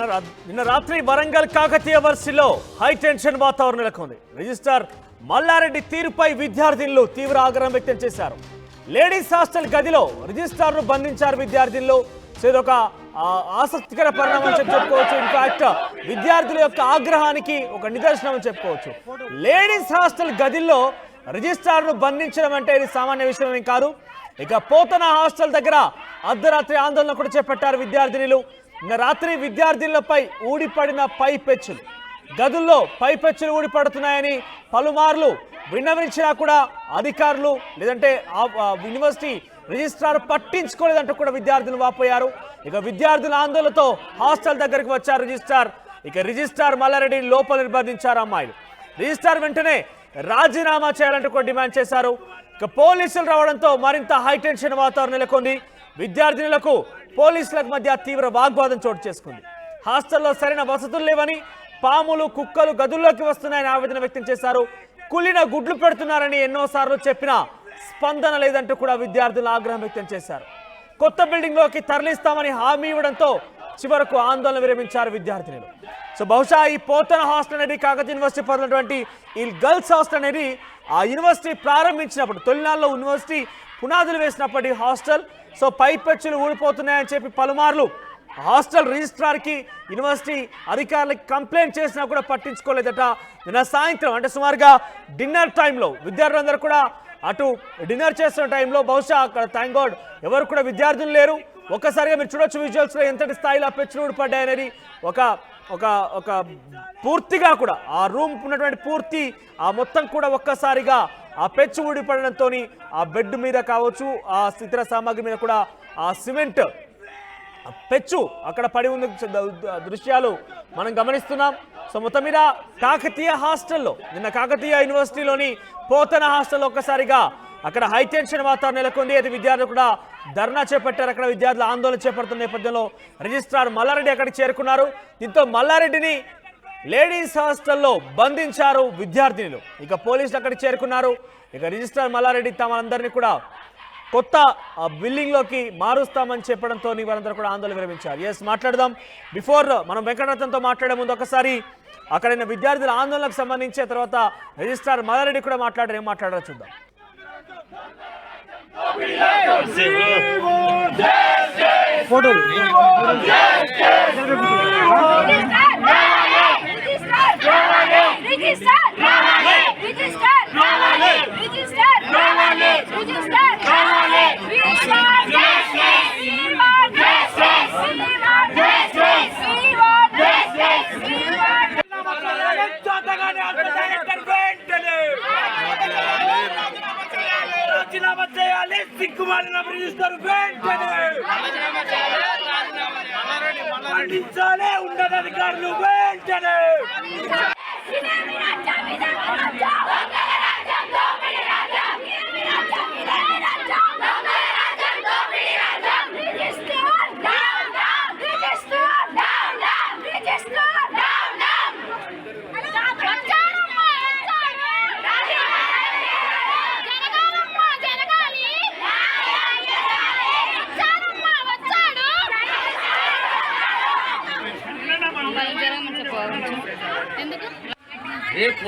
నిన్న రాత్రి వరంగల్ కాకతీయ వర్సిలో హై టెన్షన్ వాతావరణం నెలకొంది. రిజిస్టార్ మల్లారెడ్డి తీరుపై విద్యార్థినులు తీవ్ర ఆగ్రహం వ్యక్తం చేశారు. లేడీస్ హాస్టల్ గదిలో రిజిస్ట్రార్ను బంధించారు విద్యార్థినులు. సో ఇదొక ఆసక్తికర పరిణామం చెప్పుకోవచ్చు. ఇన్ఫాక్ట్ విద్యార్థుల యొక్క ఆగ్రహానికి ఒక నిదర్శనం అని చెప్పుకోవచ్చు. లేడీస్ హాస్టల్ గదిలో రిజిస్ట్రార్ను బంధించడం అంటే ఇది సామాన్య విషయం కాదు. ఇక పోతన హాస్టల్ దగ్గర అర్ధరాత్రి ఆందోళన కూడా చేపట్టారు విద్యార్థినులు. రాత్రి విద్యార్థినులపై ఊడిపడిన పై పెచ్చులు. గదుల్లో పై పెచ్చులు ఊడిపడుతున్నాయని పలుమార్లు విన్నవించినా కూడా అధికారులు లేదంటే యూనివర్సిటీ రిజిస్ట్రార్ పట్టించుకోలేదంటూ కూడా విద్యార్థులు వాపోయారు. ఇక విద్యార్థుల ఆందోళనతో హాస్టల్ దగ్గరికి వచ్చారు రిజిస్ట్రార్. ఇక రిజిస్ట్రార్ మల్లారెడ్డి లోపల నిర్బంధించారు అమ్మాయిలు. రిజిస్ట్రార్ వెంటనే రాజీనామా చేయాలంటూ కూడా డిమాండ్ చేశారు. ఇక పోలీసులు రావడంతో మరింత హైటెన్షన్ వాతావరణం నెలకొంది. విద్యార్థినులకు పోలీసులకు మధ్య తీవ్ర వాగ్వాదం చోటు చేసుకుంది. హాస్టల్లో సరైన వసతులు లేవని పాములు కుక్కలు గదుల్లోకి వస్తున్నాయని ఆవేదన వ్యక్తం చేశారు. కులిన గుడ్లు పెడుతున్నారని ఎన్నోసార్లు చెప్పినా స్పందన లేదంటూ కూడా విద్యార్థులు ఆగ్రహం వ్యక్తం చేశారు. కొత్త బిల్డింగ్లోకి తరలిస్తామని హామీ ఇవ్వడంతో చివరకు ఆందోళన విరమించారు విద్యార్థినులు. సో బహుశా ఈ పోతన హాస్టల్ అనేది కాకతీయ యూనివర్సిటీ పరిధినటువంటి ఈ గర్ల్స్ హాస్టల్ అనేది ఆ యూనివర్సిటీ ప్రారంభించినప్పుడు తొలినాళ్ళలో యూనివర్సిటీ పునాదులు వేసినప్పటి హాస్టల్ సో పైపెచ్చులు ఊడిపోతున్నాయని చెప్పి పలుమార్లు హాస్టల్ రిజిస్ట్రార్కి యూనివర్సిటీ అధికారులకి కంప్లైంట్ చేసినా కూడా పట్టించుకోలేదట. నిన్న సాయంత్రం అంటే సుమారుగా డిన్నర్ టైంలో విద్యార్థులందరూ కూడా అటు డిన్నర్ చేస్తున్న టైంలో బహుశా అక్కడ థ్యాంక్ గాడ్ ఎవరు కూడా విద్యార్థులు లేరు. ఒక్కసారిగా మీరు చూడొచ్చు విజువల్స్లో ఎంతటి స్థాయిలో పెచ్చులు ఊడిపడ్డాయనేది ఒక ఒక ఒక పూర్తిగా కూడా ఆ రూమ్ ఉన్నటువంటి పూర్తి ఆ మొత్తం కూడా ఒక్కసారిగా ఆ పెచ్చు ఊడిపడడంతో ఆ బెడ్ మీద కావచ్చు ఆ ఇతర సామాగ్రి మీద కూడా ఆ సిమెంట్ పెచ్చు అక్కడ పడి ఉన్న దృశ్యాలు మనం గమనిస్తున్నాం. సో మొత్తం మీద కాకతీయ హాస్టల్లో నిన్న కాకతీయ యూనివర్సిటీలోని పోతన హాస్టల్లో ఒక్కసారిగా అక్కడ హైటెన్షన్ వాతావరణం నెలకొంది. అయితే విద్యార్థులు కూడా ధర్నా చేపట్టారు. అక్కడ విద్యార్థులు ఆందోళన చేపడుతున్న నేపథ్యంలో రిజిస్ట్రార్ మల్లారెడ్డి అక్కడికి చేరుకున్నారు. దీంతో మల్లారెడ్డిని లేడీస్ హాస్టల్లో బంధించారు విద్యార్థినులు ఇక పోలీసులు అక్కడికి చేరుకున్నారు ఇక రిజిస్ట్రార్ మల్లారెడ్డి తమలందరినీ కూడా కొత్త బిల్డింగ్లోకి మారుస్తామని చెప్పడంతో వారందరూ కూడా ఆందోళన విరమించారు ఎస్ మాట్లాడదాం బిఫోర్ మనం వెంకటరత్నంతో మాట్లాడే ముందు ఒకసారి అక్కడైన విద్యార్థుల ఆందోళనకు సంబంధించి తర్వాత రిజిస్ట్రార్ మల్లారెడ్డి కూడా మాట్లాడారు ఏం మాట్లాడారో చూద్దాం రాజీనామా చేయాలి సిగ్గుమాలిన రిజిస్టర్ వెంటనే ఖండించాలి ఉన్నతాధికారులు వెంటనే I'm damn it, damn it, damn it, damn it,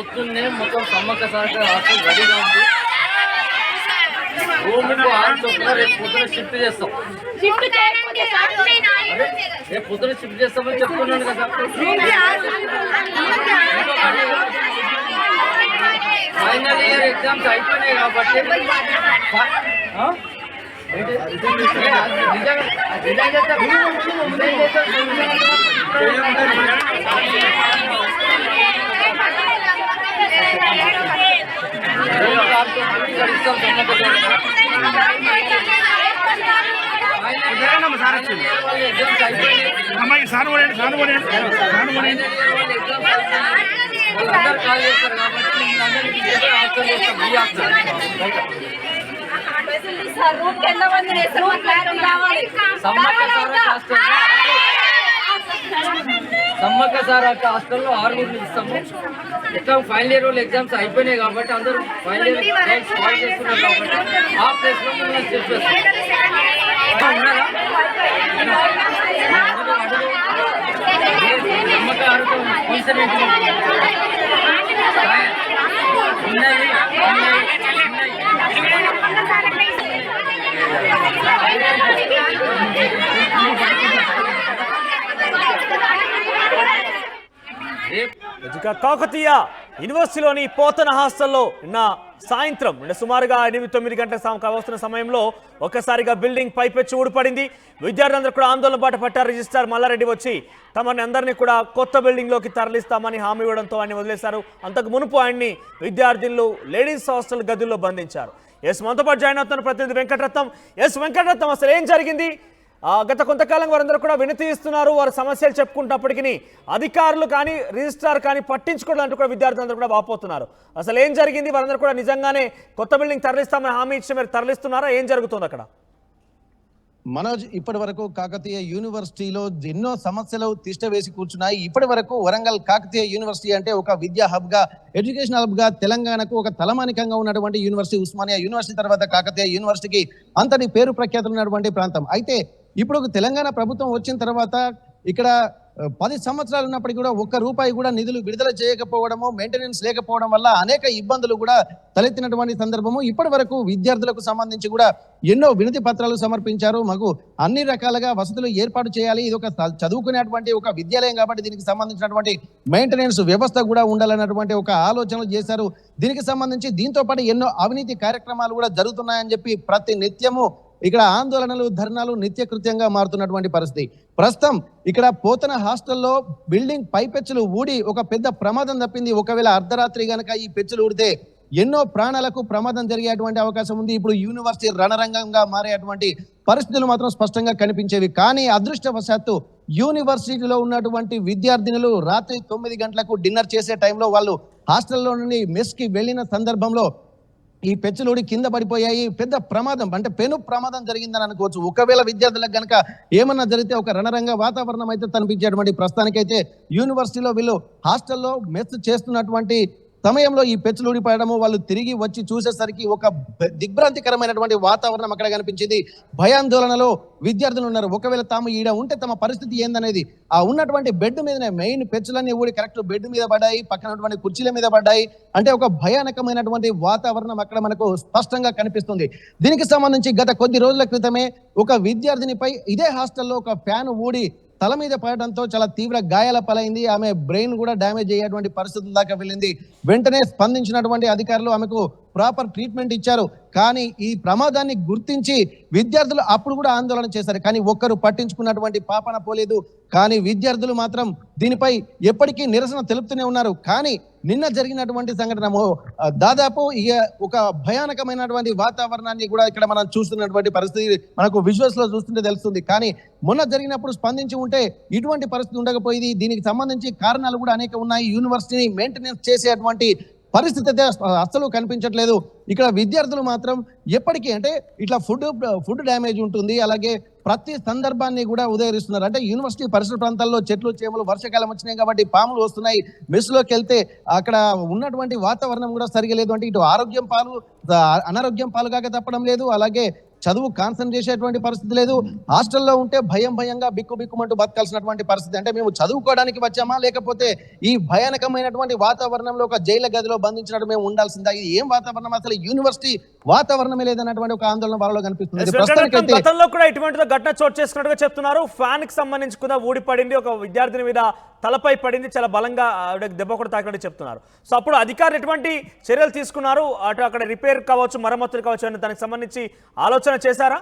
పొద్దున్నే మొత్తం సమ్మక్క సహకార హాస్టల్ రెడీగా ఉంది. రూమ్కు ఆరు చొప్పున రేపు పొద్దున షిఫ్ట్ చేస్తాం. షిఫ్ట్ చేయకపోతే అదే రేపు పొద్దున షిఫ్ట్ చేస్తామని చెప్తున్నాను కదా. ఫైనల్ ఇయర్ ఎగ్జామ్స్ అయిపోయినాయి కాబట్టి ఫ- ఆ? ఏంటి? ఏ, అది నిజంగా- అమ్మాయి రిజైన్ చేస్తా- రిజైన్ చేస్తా- రేపు ఆరు చొప్పున వాళ్ళందరూ కాల్ చేస్తారు కాబట్టి వీళ్ళందరికీ చేసి హాస్టల్ చేస్తాం ఈ హాస్టల్ సమ్మక్క సారక్క హాస్టల్ సమ్మక్క సారక్క హాస్టల్లో ఆరుగురు ఇస్తాము. ఎట్లా ఫైనల్ ఇయర్ వాళ్ళు ఎగ్జామ్స్ అయిపోయినాయి కాబట్టి అందరూ ఫైనల్ ఇయర్ కాల్ చేస్తున్నారు కాబట్టి ఆ ప్లేస్లో మిమ్మల్ని ఇన్సూరెన్స్ ఉన్నది ఇక కాకతీయ యూనివర్సిటీలోని పోతన హాస్టల్లో నిన్న సాయంత్రం నిన్న సుమారుగా ఎనిమిది తొమ్మిది గంటల సమ- వస్తున్న సమయంలో ఒక్కసారిగా బిల్డింగ్ పైపెచ్చి ఊడిపడింది. విద్యార్థులందరూ కూడా ఆందోళన బాట పట్టారు రిజిస్ట్రార్ మల్లారెడ్డి వచ్చి తమని అందరినీ కూడా కొత్త బిల్డింగ్లోకి తరలిస్తామని హామీ ఇవ్వడంతో ఆయన వదిలేశారు. అంతకు మునుపు ఆయన్ని విద్యార్థులు లేడీస్ హాస్టల్ గదుల్లో బంధించారు. ఎస్ మనతో పాటు జాయిన్ అవుతున్న ప్రతినిధి వెంకటరత్నం. ఎస్ వెంకటరత్నం అసలు ఏం జరిగింది? గత కొంతకాలం వారందరూ కూడా వినతి ఇస్తున్నారు. సమస్యలు చెప్పుకుంటున్నప్పటికీ అధికారులు కానీ రిజిస్ట్రార్ కానీ పట్టించుకోవడానికి కూడా విద్యార్థులందరూ కూడా వాపోతున్నారు. అసలు ఏం జరిగింది? వారందరూ కూడా నిజంగానే కొత్త బిల్డింగ్ తరలిస్తామని హామీ ఇచ్చి మీరు తరలిస్తున్నారా? ఏం జరుగుతుంది అక్కడ? మనోజ్ ఇప్పటి వరకు కాకతీయ యూనివర్సిటీలో ఎన్నో సమస్యలు తిష్ట వేసి కూర్చున్నాయి. ఇప్పటి వరకు వరంగల్ కాకతీయ యూనివర్సిటీ అంటే ఒక విద్యా హబ్గా ఎడ్యుకేషన్ హబ్గా తెలంగాణకు ఒక తలమానికంగా ఉన్నటువంటి యూనివర్సిటీ ఉస్మానియా యూనివర్సిటీ తర్వాత కాకతీయ యూనివర్సిటీకి అంతటి పేరు ప్రఖ్యాతులు ఉన్నటువంటి ప్రాంతం. అయితే ఇప్పుడు ఒక తెలంగాణ ప్రభుత్వం వచ్చిన తర్వాత ఇక్కడ పది సంవత్సరాలు ఉన్నప్పటికీ కూడా ఒక్క రూపాయి కూడా నిధులు విడుదల చేయకపోవడము మెయింటెనెన్స్ లేకపోవడం వల్ల అనేక ఇబ్బందులు కూడా తలెత్తినటువంటి సందర్భము. ఇప్పటి వరకు విద్యార్థులకు సంబంధించి కూడా ఎన్నో వినతి పత్రాలు సమర్పించారు. మాకు అన్ని రకాలుగా వసతులు ఏర్పాటు చేయాలి. ఇది ఒక చదువుకునేటువంటి ఒక విద్యాలయం కాబట్టి దీనికి సంబంధించినటువంటి మెయింటెనెన్స్ వ్యవస్థ కూడా ఉండాలన్నటువంటి ఒక ఆలోచనలు చేశారు. దీనికి సంబంధించి దీంతో పాటు ఎన్నో అవినీతి కార్యక్రమాలు కూడా జరుగుతున్నాయని చెప్పి ప్రతి నిత్యము ఇక్కడ ఆందోళనలు ధర్నాలు నిత్యకృత్యంగా మారుతున్నటువంటి పరిస్థితి. ప్రస్తుతం ఇక్కడ పోతన హాస్టల్లో బిల్డింగ్ పైపెచ్చులు ఊడి ఒక పెద్ద ప్రమాదం తప్పింది. ఒకవేళ అర్ధరాత్రి గనక ఈ పెచ్చులు ఊడితే ఎన్నో ప్రాణాలకు ప్రమాదం జరిగేటువంటి అవకాశం ఉంది. ఇప్పుడు యూనివర్సిటీ రణరంగంగా మారేటువంటి పరిస్థితులు మాత్రం స్పష్టంగా కనిపించేవి. కానీ అదృష్టవశాత్తు యూనివర్సిటీలో ఉన్నటువంటి విద్యార్థినులు రాత్రి తొమ్మిది గంటలకు డిన్నర్ చేసే టైంలో వాళ్ళు హాస్టల్లో నుండి మెస్కి వెళ్ళిన సందర్భంలో ఈ పెచ్చులోడి కింద పడిపోయాయి. పెద్ద ప్రమాదం అంటే పెను ప్రమాదం జరిగిందని అనుకోవచ్చు. ఒకవేళ విద్యార్థులకు గనక ఏమన్నా జరిగితే ఒక రణరంగ వాతావరణం అయితే కనిపించేటువంటి ప్రస్తుతానికైతే యూనివర్సిటీలో వీళ్ళు హాస్టల్లో మెస్ చేస్తున్నటువంటి సమయంలో ఈ పెచ్చులు ఊడిపోయడము వాళ్ళు తిరిగి వచ్చి చూసేసరికి ఒక దిగ్భ్రాంతికరమైనటువంటి వాతావరణం అక్కడ కనిపించింది. భయాందోళనలో విద్యార్థులు ఉన్నారు. ఒకవేళ తాము ఈడ ఉంటే తమ పరిస్థితి ఏందనేది ఆ ఉన్నటువంటి బెడ్ మీదనే మెయిన్ పెచ్చులన్నీ ఊడి కరెక్ట్ బెడ్ మీద పడ్డాయి పక్కన ఉన్నటువంటి కుర్చీల మీద పడ్డాయి. అంటే ఒక భయానకమైనటువంటి వాతావరణం అక్కడ మనకు స్పష్టంగా కనిపిస్తుంది. దీనికి సంబంధించి గత కొద్ది రోజుల క్రితమే ఒక విద్యార్థినిపై ఇదే హాస్టల్లో ఒక ఫ్యాన్ ఊడి తల మీద పడటంతో చాలా తీవ్ర గాయాల పాలైంది. ఆమె బ్రెయిన్ కూడా డ్యామేజ్ అయ్యేటువంటి పరిస్థితుల దాకా వెళ్ళింది. వెంటనే స్పందించినటువంటి అధికారులు ఆమెకు ప్రాపర్ ట్రీట్మెంట్ ఇచ్చారు. కానీ ఈ ప్రమాదాన్ని గుర్తించి విద్యార్థులు అప్పుడు కూడా ఆందోళన చేశారు. కానీ ఒక్కరు పట్టించుకున్నటువంటి పాపన పోలేదు. కానీ విద్యార్థులు మాత్రం దీనిపై ఎప్పటికీ నిరసన తెలుపుతూనే ఉన్నారు. కానీ నిన్న జరిగినటువంటి సంఘటన దాదాపు ఇక ఒక భయానకమైనటువంటి వాతావరణాన్ని కూడా ఇక్కడ మనం చూస్తున్నటువంటి పరిస్థితి మనకు విజువల్స్లో చూస్తుంటే తెలుస్తుంది. కానీ మొన్న జరిగినప్పుడు స్పందించి ఉంటే ఇటువంటి పరిస్థితి ఉండకపోయింది. దీనికి సంబంధించి కారణాలు కూడా అనేక ఉన్నాయి. యూనివర్సిటీని మెయింటెనెన్స్ చేసేటువంటి పరిస్థితి అయితే అస్సలు కనిపించట్లేదు. ఇక్కడ విద్యార్థులు మాత్రం ఎప్పటికీ అంటే ఇట్లా ఫుడ్ ఫుడ్ డ్యామేజ్ ఉంటుంది. అలాగే ప్రతి సందర్భాన్ని కూడా ఉదయరిస్తున్నారు అంటే యూనివర్సిటీ పరిసర ప్రాంతాల్లో చెట్లు చేమలు వర్షాకాలం వచ్చినాయి కాబట్టి పాములు వస్తున్నాయి. మెస్లోకి వెళ్తే అక్కడ ఉన్నటువంటి వాతావరణం కూడా సరిగా లేదు. అంటే ఇటు ఆరోగ్యం పాలు అనారోగ్యం పాలు కాక తప్పడం లేదు. అలాగే చదువు కాన్సన్ట్రేట్ చేసేటువంటి పరిస్థితి లేదు. హాస్టల్లో ఉంటే భయం భయంగా బిక్కు బిక్కుమంటూ బతకాల్సినటువంటి పరిస్థితి. అంటే మేము చదువుకోవడానికి వచ్చామా? లేకపోతే ఈ భయానకమైనటువంటి వాతావరణంలో ఒక జైలు గదిలో బంధించినట్టు మేము ఉండాల్సిందా? ఇది ఏం వాతావరణం? అసలు యూనివర్సిటీ వాతావరణమే లేదన్నటువంటి ఒక ఆందోళన వాళ్ళలో కనిపిస్తుంది. గతంలో కూడా ఇటువంటి ఘటన చోటు చేసుకున్నట్టుగా చెప్తున్నారు. ఫ్యాన్కి సంబంధించి కూడా ఊడిపడింది. ఒక విద్యార్థిని మీద తలపై పడింది చాలా బలంగా ఆవిడకి దెబ్బ కూడా తాకినట్టు చెప్తున్నారు. సో అప్పుడు అధికారులు ఎటువంటి చర్యలు తీసుకున్నారు? అటు అక్కడ రిపేర్ కావచ్చు మరమ్మతులు కావచ్చు అని దానికి సంబంధించి ఆలోచన చేశారా?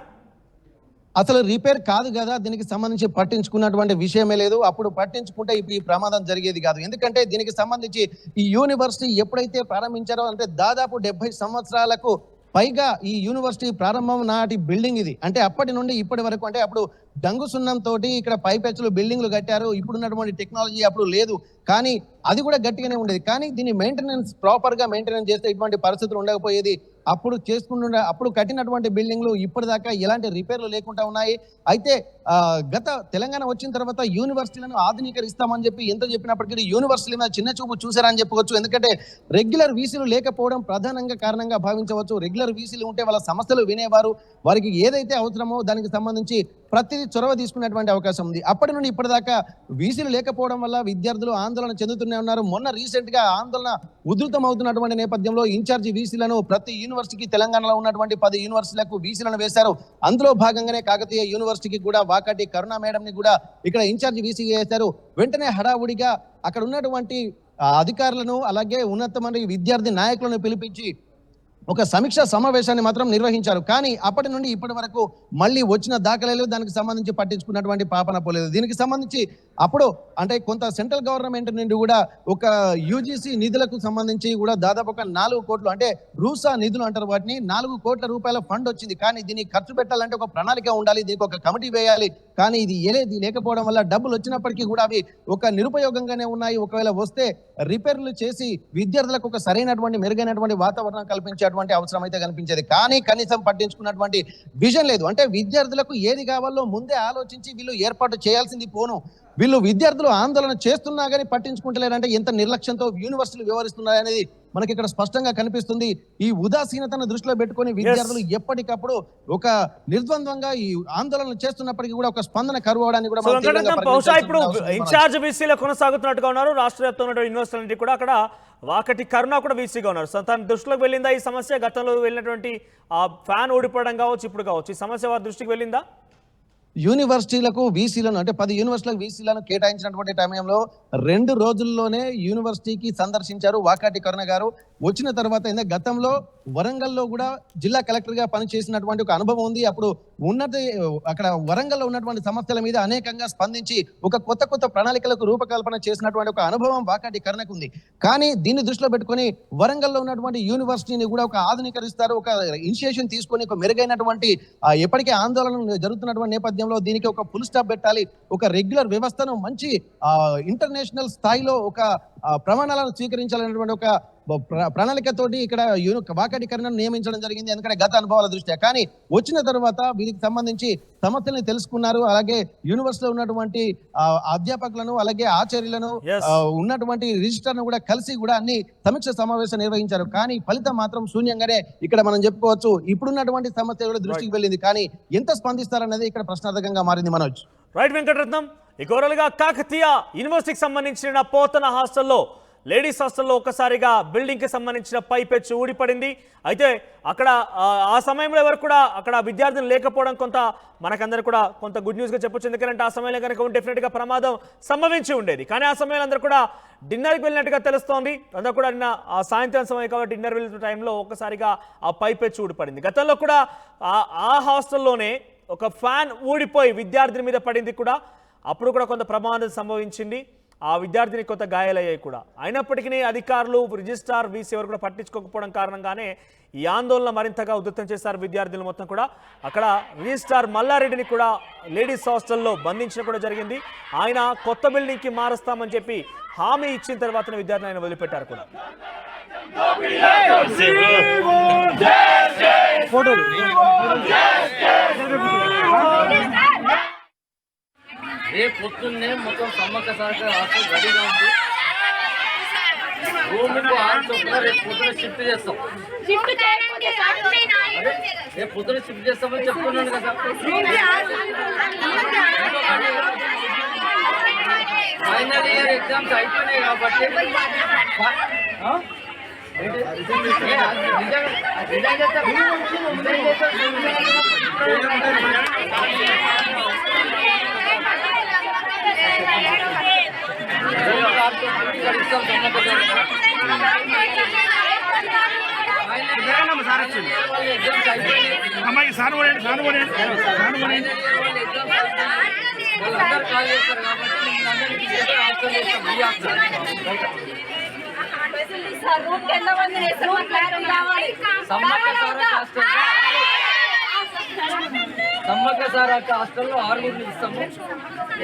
అసలు రిపేర్ కాదు కదా దీనికి సంబంధించి పట్టించుకున్నటువంటి విషయమే లేదు. అప్పుడు పట్టించుకుంటే ఇప్పుడు ఈ ప్రమాదం జరిగేది కాదు. ఎందుకంటే దీనికి సంబంధించి ఈ యూనివర్సిటీ ఎప్పుడైతే ప్రారంభించారో అంటే దాదాపు డెబ్బై సంవత్సరాలకు పైగా ఈ యూనివర్సిటీ ప్రారంభం నాటి బిల్డింగ్ ఇది. అంటే అప్పటి నుండి ఇప్పటి వరకు అంటే అప్పుడు డంగు సున్నం తోటి ఇక్కడ పైపెచ్చులు బిల్డింగ్లు కట్టారు. ఇప్పుడున్నటువంటి టెక్నాలజీ అప్పుడు లేదు. కానీ అది కూడా గట్టిగానే ఉండేది. కానీ దీని మెయింటెనెన్స్ ప్రాపర్గా మెయింటెనెన్స్ చేస్తే ఇటువంటి పరిస్థితులు ఉండకపోయేది. అప్పుడు చేసుకుంటుండే అప్పుడు కట్టినటువంటి బిల్డింగ్లు ఇప్పటిదాకా ఎలాంటి రిపేర్లు లేకుండా ఉన్నాయి. అయితే గత తెలంగాణ వచ్చిన తర్వాత యూనివర్సిటీలను ఆధునీకరిస్తామని చెప్పి ఎంత చెప్పినప్పటికీ యూనివర్సిటీల మీద చిన్న చూపు చూసారని చెప్పవచ్చు. ఎందుకంటే రెగ్యులర్ వీసీలు లేకపోవడం ప్రధానంగా కారణంగా భావించవచ్చు. రెగ్యులర్ వీసీలు ఉంటే వాళ్ళ సమస్యలు వినేవారు. వారికి ఏదైతే అవసరమో దానికి సంబంధించి ప్రతిదీ చొరవ తీసుకునేటువంటి అవకాశం ఉంది. అప్పటి నుండి ఇప్పటిదాకా వీసీలు లేకపోవడం వల్ల విద్యార్థులు ఆందోళన చెందుతూనే ఉన్నారు. మొన్న రీసెంట్గా ఆందోళన ఉధృతం అవుతున్నటువంటి నేపథ్యంలో ఇన్ఛార్జి వీసీలను ప్రతి యూనివర్సిటీకి తెలంగాణలో ఉన్నటువంటి పది యూనివర్సిటీలకు వీసీలను వేశారు. అందులో భాగంగానే కాకతీయ యూనివర్సిటీకి కూడా వాకాటి కరుణ మేడం ని కూడా ఇక్కడ ఇన్ఛార్జ్ వీసీ వేశారు వెంటనే హడావుడిగా అక్కడ ఉన్నటువంటి అధికారులను అలాగే ఉన్నతమైన విద్యార్థి నాయకులను పిలిపించి ఒక సమీక్ష సమావేశాన్ని మాత్రం నిర్వహించారు. కానీ అప్పటి నుండి ఇప్పటి వరకు మళ్ళీ వచ్చిన దాఖలాలు దానికి సంబంధించి పట్టించుకున్నటువంటి పాపన పోలేదు. దీనికి సంబంధించి అప్పుడు అంటే కొంత సెంట్రల్ గవర్నమెంట్ నుండి కూడా ఒక యూజీసీ నిధులకు సంబంధించి కూడా దాదాపు ఒక నాలుగు కోట్లు అంటే రూసా నిధులు అంటారు వాటిని. నాలుగు కోట్ల రూపాయల ఫండ్ వచ్చింది. కానీ దీన్ని ఖర్చు పెట్టాలంటే ఒక ప్రణాళిక ఉండాలి. దీనికి ఒక కమిటీ వేయాలి. కానీ ఇది ఏలేది లేకపోవడం వల్ల డబ్బులు వచ్చినప్పటికీ కూడా అవి ఒక నిరుపయోగంగానే ఉన్నాయి. ఒకవేళ వస్తే రిపేర్లు చేసి విద్యార్థులకు ఒక సరైనటువంటి మెరుగైనటువంటి వాతావరణం కల్పించారు. కల్పించేటువంటి అవసరం అయితే కనిపించేది. కానీ కనీసం పట్టించుకున్నటువంటి విజన్ లేదు. అంటే విద్యార్థులకు ఏది కావాలో ముందే ఆలోచించి వీళ్ళు ఏర్పాటు చేయాల్సింది పోను. వీళ్ళు విద్యార్థులు ఆందోళన చేస్తున్నా కానీ పట్టించుకుంటలేరంటే ఎంత నిర్లక్ష్యంతో యూనివర్సిటీలు వ్యవహరిస్తున్నాయి అనేది మనకి ఇక్కడ స్పష్టంగా కనిపిస్తుంది. ఈ ఉదాసీనతను దృష్టిలో పెట్టుకొని విద్యార్థులు ఎప్పటికప్పుడు ఒక నిర్ద్వంద్వంగా ఈ ఆందోళన చేస్తున్నప్పటికీ కూడా ఒక స్పందన కరువు అవడానికి కూడా బహుశా ఇప్పుడు. ఇన్ఛార్జ్ బీసీలో కొనసాగుతున్నట్టుగా ఉన్నారు. రాష్ట్ర వ్యాప్తంగా యూనివర్సిటీ కూడా అక్కడ వాకటి కరుణ కూడా వీసీగా ఉన్నారు. తన దృష్టిలోకి వెళ్ళిందా? ఈ సమస్య గతంలో వెళ్ళినటువంటి ఆ ఫ్యాన్ ఓడిపోవడం కావచ్చు ఇప్పుడు కావచ్చు ఈ సమస్య వారి దృష్టికి వెళ్ళిందా? యూనివర్సిటీలకు వీసీలను అంటే పది యూనివర్సిటీలకు వీసీలను కేటాయించినటువంటి సమయంలో రెండు రోజుల్లోనే యూనివర్సిటీకి సందర్శించారు వాకాటి కరుణ గారు. వచ్చిన తర్వాత గతంలో వరంగల్లో కూడా జిల్లా కలెక్టర్గా పనిచేసినటువంటి ఒక అనుభవం ఉంది. అప్పుడు ఉన్నది అక్కడ వరంగల్లో ఉన్నటువంటి సమస్యల మీద అనేకంగా స్పందించి ఒక కొత్త కొత్త ప్రణాళికలకు రూపకల్పన చేసినటువంటి ఒక అనుభవం వాకాటి కరణకు ఉంది. కానీ దీన్ని దృష్టిలో పెట్టుకొని వరంగల్లో ఉన్నటువంటి యూనివర్సిటీని కూడా ఒక ఆధునీకరిస్తారు ఒక ఇనిషియేషన్ తీసుకొని ఒక మెరుగైనటువంటి ఎప్పటికీ ఆందోళన జరుగుతున్నటువంటి నేపథ్యంలో దీనికి ఒక ఫుల్ స్టాప్ పెట్టాలి. ఒక రెగ్యులర్ వ్యవస్థను మంచి ఇంటర్నేషనల్ స్థాయిలో ఒక ప్రమాణాలను స్వీకరించాలనేటువంటి ఒక ప్రణాళికతోటి ఇక్కడ వాకటీకరణను నియమించడం జరిగింది. ఎందుకంటే గత అనుభవాల దృష్ట్యా. కానీ వచ్చిన తర్వాత వీరికి సంబంధించి సమస్యల్ని తెలుసుకున్నారు. అలాగే యూనివర్సిటీలో ఉన్నటువంటి అధ్యాపకులను అలాగే ఆచార్యులను ఉన్నటువంటి రిజిస్టర్ను కూడా కలిసి కూడా అన్ని సమీక్ష సమావేశం నిర్వహించారు. కానీ ఫలితం మాత్రం శూన్యంగానే ఇక్కడ మనం చెప్పుకోవచ్చు. ఇప్పుడున్నటువంటి సమస్య కూడా దృష్టికి వెళ్ళింది. కానీ ఎంత స్పందిస్తారనేది ఇక్కడ ప్రశ్నార్థకంగా మారింది మనోజ్. రైట్ వెంకటరత్నం ఇక ఓవరాల్గా కాకతీయ యూనివర్సిటీకి సంబంధించిన పోతన హాస్టల్లో లేడీస్ హాస్టల్లో ఒక్కసారిగా బిల్డింగ్కి సంబంధించిన పైపెచ్చు ఊడిపడింది. అయితే అక్కడ ఆ, సమయంలో ఎవరు కూడా అక్కడ విద్యార్థులు లేకపోవడం కొంత మనకందరూ కూడా కొంత గుడ్ న్యూస్గా చెప్పొచ్చు. ఎందుకంటే ఆ సమయంలో కనుక డెఫినెట్గా ప్రమాదం సంభవించి ఉండేది. కానీ ఆ సమయంలో అందరూ కూడా డిన్నర్కి వెళ్ళినట్టుగా తెలుస్తోంది. అందరూ కూడా నిన్న ఆ సాయంత్రం సమయం కాబట్టి డిన్నర్ వెళ్ళిన టైంలో ఒక్కసారిగా ఆ పైపెచ్చు ఊడిపడింది. గతంలో కూడా ఆ- ఆ హాస్టల్లోనే ఒక ఫ్యాన్ ఊడిపోయి విద్యార్థిని మీద పడింది కూడా. అప్పుడు కూడా కొంత ప్రమాదం సంభవించింది. ఆ విద్యార్థిని కొంత గాయాలయ్యాయి కూడా. అయినప్పటికీ అధికారులు రిజిస్ట్రార్ వీసీ ఎవరు కూడా పట్టించుకోకపోవడం కారణంగానే ఈ ఆందోళన మరింతగా ఉధృతం చేశారు విద్యార్థులు మొత్తం కూడా. అక్కడ రిజిస్ట్రార్ మల్లారెడ్డిని కూడా లేడీస్ హాస్టల్లో బంధించడం కూడా జరిగింది. ఆయన కొత్త బిల్డింగ్కి మారుస్తామని చెప్పి హామీ ఇచ్చిన తర్వాతనే విద్యార్థులు ఆయన వదిలిపెట్టారు కూడా. రేపు పొద్దున్నే మొత్తం సమ్మక్క సారక హాస్టల్ రెడీగా ఉంది రూమ్కు ఆరు చొప్పున రేపు పొద్దున షిఫ్ట్ చేస్తాం. షిఫ్ట్ చేయడానికి అదే రేపు పొద్దున షిఫ్ట్ చేస్తామని చెప్తున్నాను కదా. ఫైనల్ ఇయర్ ఎగ్జామ్స్ అయిపోయినాయి కాబట్టి. ఆ? ఏంటి? ఏ, అది నిజంగా- అమ్మాయి సార్ కొనండి సార్ కొనండి సార్ కొనండి చొప్పున ఇక్కడ ఇస్తాం సమ్మక్క సారక. ఎగ్జామ్స్ సమ్మక్క సారక్క హాస్టల్లో హాస్టల్లో ఆరుగురు ఇస్తాము.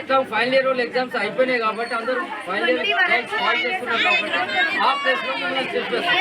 ఎట్లా ఫైనల్ ఇయర్ వాళ్ళు ఎగ్జామ్స్ అయిపోయినాయి కాబట్టి అందరూ ఫైనల్ ఇయర్ కాల్ చేస్తున్నారు కాబట్టి ఆ ప్లేస్లో మిమ్మల్ని చెప్పేస్తాం.